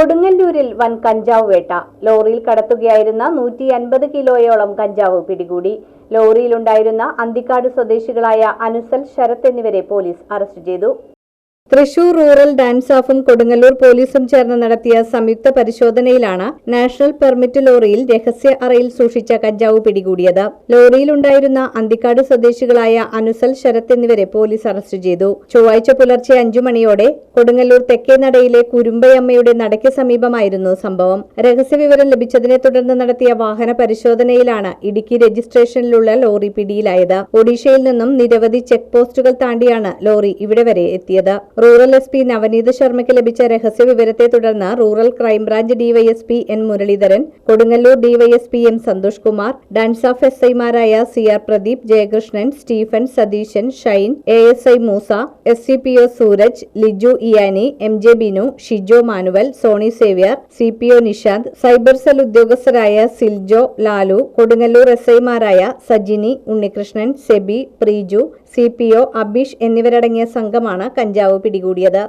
കൊടുങ്ങല്ലൂരിൽ വൻ കഞ്ചാവ് വേട്ട. ലോറിയിൽ കടത്തുകയായിരുന്ന നൂറ്റി അൻപത് കിലോയോളം കഞ്ചാവ് പിടികൂടി. ലോറിയിലുണ്ടായിരുന്ന അന്തിക്കാട് സ്വദേശികളായ അനുസൽ ശരത് എന്നിവരെ പോലീസ് അറസ്റ്റ് ചെയ്തു. തൃശൂർ റൂറൽ ഡാൻസ് ഓഫും കൊടുങ്ങല്ലൂർ പോലീസും ചേർന്ന് നടത്തിയ സംയുക്ത പരിശോധനയിലാണ് നാഷണൽ പെർമിറ്റ് ലോറിയിൽ രഹസ്യ അറയിൽ സൂക്ഷിച്ച കഞ്ചാവ് പിടികൂടിയത്. ലോറിയിലുണ്ടായിരുന്ന അന്തിക്കാട് സ്വദേശികളായ അനുസൽ ശരത് എന്നിവരെ പോലീസ് അറസ്റ്റ് ചെയ്തു. ചൊവ്വാഴ്ച പുലർച്ചെ അഞ്ചു മണിയോടെ കൊടുങ്ങല്ലൂർ തെക്കേ നടയിലെ കുരുമ്പയമ്മയുടെ നടയ്ക്ക് സമീപമായിരുന്നു സംഭവം. രഹസ്യവിവരം ലഭിച്ചതിനെ തുടർന്ന് നടത്തിയ വാഹന പരിശോധനയിലാണ് ഇടുക്കി രജിസ്ട്രേഷനിലുള്ള ലോറി പിടിയിലായത്. ഒഡീഷയിൽ നിന്നും നിരവധി ചെക്ക് പോസ്റ്റുകൾ താണ്ടിയാണ് ലോറി ഇവിടെ വരെ എത്തിയത്. റൂറൽ എസ് പി നവനീത് ശർമ്മയ്ക്ക് ലഭിച്ച രഹസ്യ വിവരത്തെ തുടർന്ന് rural crime branch DYSP N Muraleedharan Kodungallur DYSP M Santhosh Kumar DANSAF S ഐമാരായ C R Pradeep Jayakrishnan Stephen Satheesan Shine A S I Moosa S C P O Sooraj Liju ഇയാനി M J Binu Shijo Manuel Soni Xavier C P O Nishanth cyber cell ഉദ്യോഗസ്ഥരായ Siljo Lalu Kodungallur S ഐമാരായ Sajini Unnikrishnan Sebi Preeju C P O Abeesh എന്നിവരടങ്ങിയ സംഘമാണ് കഞ്ചാവ് പിടികൂടിയത്